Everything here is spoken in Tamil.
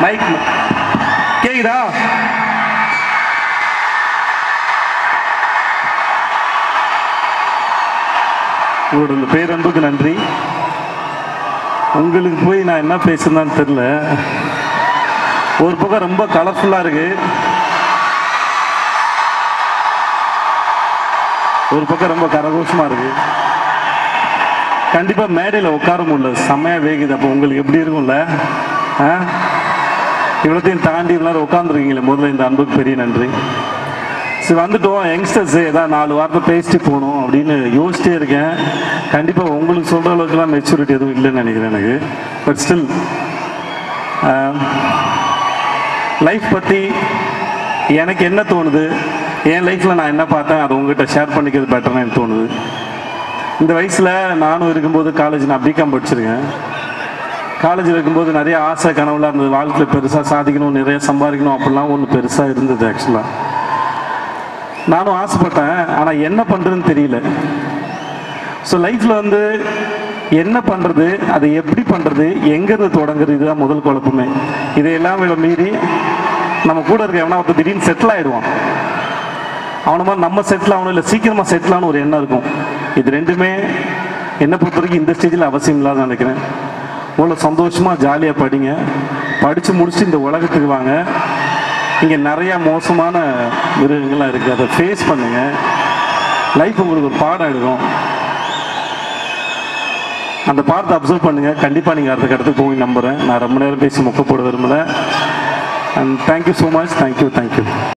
மைக் கேக்குதா? உங்களோட பேரன்புக்கு நன்றி. உங்களுக்கு போய் நான் என்ன பேசுனான்னு தெரில ஒரு பக்கம் ரொம்ப கலர்ஃபுல்லாக இருக்கு. ஒரு பக்கம் ரொம்ப கரகோஷமாக இருக்கு. கண்டிப்பாக மேடையில் உட்கார முடியல. செம்மையாக வேகுது. அப்போ உங்களுக்கு எப்படி இருக்கும்ல? ஆ? இவ்வளோத்தையும் தாண்டி எல்லாரும் உட்காந்துருக்கீங்களே முதல்ல இந்த அன்புக்கு பெரிய நன்றி. சரி வந்துட்டோம். யங்ஸ்டர்ஸ் ஏதாவது நாலு வார்த்தை பேசிட்டு போகணும் அப்படின்னு யோசிச்சிட்டே இருக்கேன். கண்டிப்பாக உங்களுக்கு சொல்கிற அளவுக்குலாம் மெச்சூரிட்டி எதுவும் இல்லைன்னு நினைக்கிறேன் எனக்கு. பட் ஸ்டில் லைஃப் பற்றி எனக்கு என்ன தோணுது? என் லைஃப்பில் நான் என்ன பார்த்தேன்? அதை உங்ககிட்ட ஷேர் பண்ணிக்கிறது பெட்டர்னு எனக்கு தோணுது. இந்த வயசில் நானும் இருக்கும்போது காலேஜ் நான் பிகாம் படிச்சிருக்கேன். காலேஜில் இருக்கும்போது நிறைய ஆசை கனவுலாம் இருந்தது. வாழ்க்கையில் பெருசாக சாதிக்கணும் நிறைய சம்பாதிக்கணும் அப்படிலாம் ஒன்று பெருசாக இருந்தது ஆக்சுவலாக நானும் ஆசைப்பட்டேன். ஆனால் என்ன பண்ணுறதுன்னு தெரியல. ஸோ லைஃப்பில் வந்து என்ன பண்ணுறது அதை எப்படி பண்ணுறது எங்கேருந்து தொடங்குறது இதுதான் முதல் குழப்பமே. இதையெல்லாம் இவ்வளோ மீறி நம்ம கூட இருக்க எவனா ஒருத்தர் திடீர்னு செட்டில் ஆகிடுவான் அவன மாதிரி நம்ம செட்டில் ஆகணும் இல்லை சீக்கிரமாக செட்டில் ஆகணும் ஒரு எண்ணம் இருக்கும். இது ரெண்டுமே என்னை பொறுத்த வரைக்கும் இந்த ஸ்டேஜில் அவசியம் இல்லாத நினைக்கிறேன். இவ்வளோ சந்தோஷமாக ஜாலியாக படிங்க. படித்து முடிச்சு இந்த உலகத்துக்கு வாங்க. இங்கே நிறையா மோசமான மிருகங்கள்லாம் இருக்குது அதை ஃபேஸ் பண்ணுங்கள் லைஃப் உங்களுக்கு ஒரு பாடம் எடுக்கும். அந்த பாடத்தை அப்சர்வ் பண்ணுங்கள் கண்டிப்பாக நீங்கள் அடுத்த இடத்துக்கு போய் நம்புகிறேன் நான் ரொம்ப நேரம் பேசி மொக்க போட விரும்பல and thank you so much thank you thank you